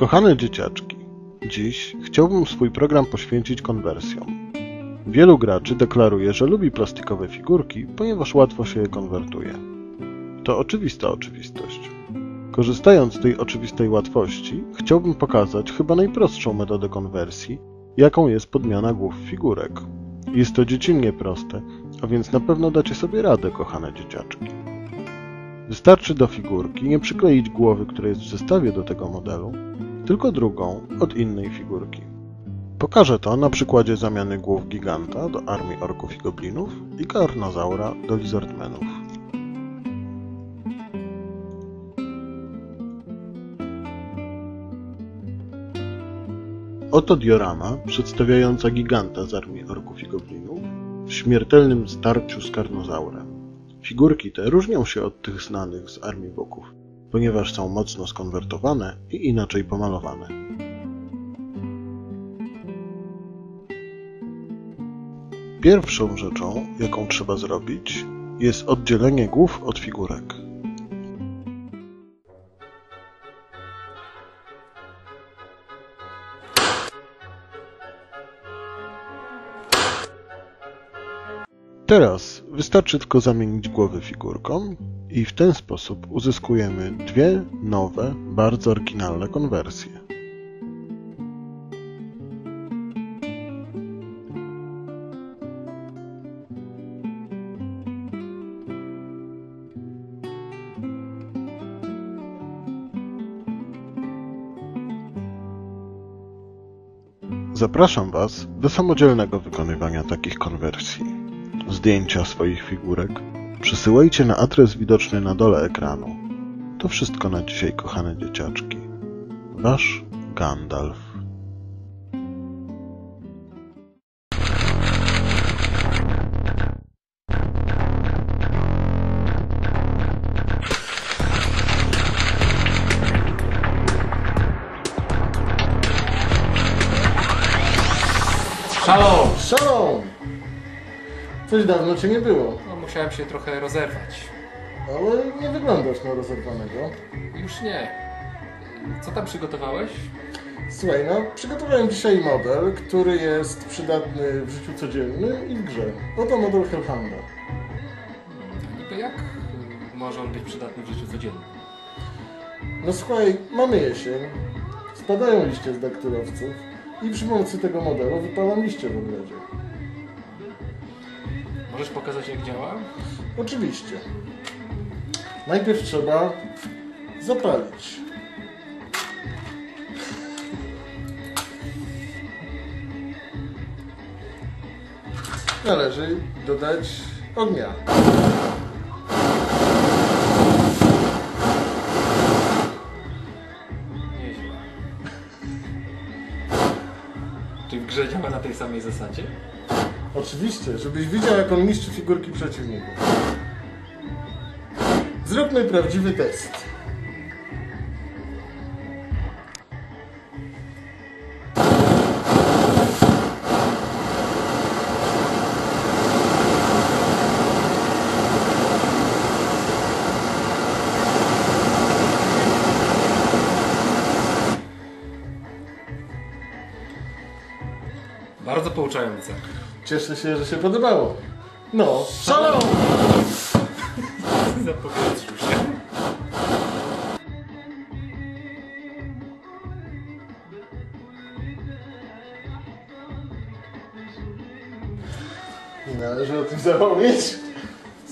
Kochane dzieciaczki, dziś chciałbym swój program poświęcić konwersjom. Wielu graczy deklaruje, że lubi plastikowe figurki, ponieważ łatwo się je konwertuje. To oczywista oczywistość. Korzystając z tej oczywistej łatwości, chciałbym pokazać chyba najprostszą metodę konwersji, jaką jest podmiana głów figurek. Jest to dziecinnie proste, a więc na pewno dacie sobie radę, kochane dzieciaczki. Wystarczy do figurki nie przykleić głowy, która jest w zestawie do tego modelu, tylko drugą od innej figurki. Pokażę to na przykładzie zamiany głów giganta do armii orków i goblinów i karnozaura do lizardmenów. Oto diorama przedstawiająca giganta z armii orków i goblinów w śmiertelnym starciu z karnozaurem. Figurki te różnią się od tych znanych z armii boków, ponieważ są mocno skonwertowane i inaczej pomalowane. Pierwszą rzeczą, jaką trzeba zrobić, jest oddzielenie głów od figurek. Teraz wystarczy tylko zamienić głowy figurkom i w ten sposób uzyskujemy dwie nowe, bardzo oryginalne konwersje. Zapraszam Was do samodzielnego wykonywania takich konwersji. Zdjęcia swoich figurek przesyłajcie na adres widoczny na dole ekranu. To wszystko na dzisiaj, kochane dzieciaczki. Wasz Gandalf. Halo! Szalom! Coś dawno cię nie było, No, musiałem się trochę rozerwać. ale nie wyglądasz na rozerwanego. Już nie. Co tam przygotowałeś? Słuchaj, no przygotowałem dzisiaj model, który jest przydatny w życiu codziennym i w grze. Oto model Hellhounda. A niby jak y, może on być przydatny w życiu codziennym? No słuchaj, mamy jesień, spadają liście z daktylowców i przy pomocy tego modelu wypalam liście w ogrodzie. Możesz pokazać jak działa? Oczywiście. Najpierw trzeba zapalić. Należy dodać ognia. Nieźle. Czy w grze działa na tej samej zasadzie? Oczywiście, żebyś widział, jak on niszczy figurki przeciwników. Zróbmy prawdziwy test. Bardzo pouczające. Cieszę się, że się podobało. No, szalom! Zapowietrzył się. Nie należy o tym zapomnieć.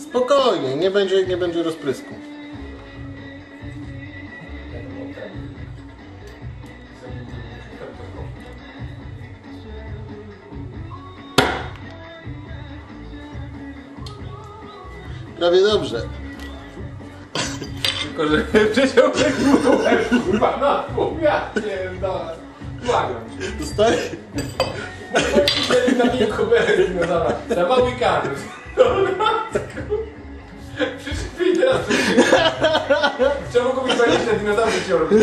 Spokojnie, nie będzie, nie będzie rozprysku. Prawie dobrze. Tylko, że przeciąłem głowę, kurwa, na pół, ja pierdolę. Błagam cię. Dostaję. Wtedy na mnie kuberek dinozaura. Za mały kadr. Przecież teraz Czemu kupić 20 dinozaurów się robi?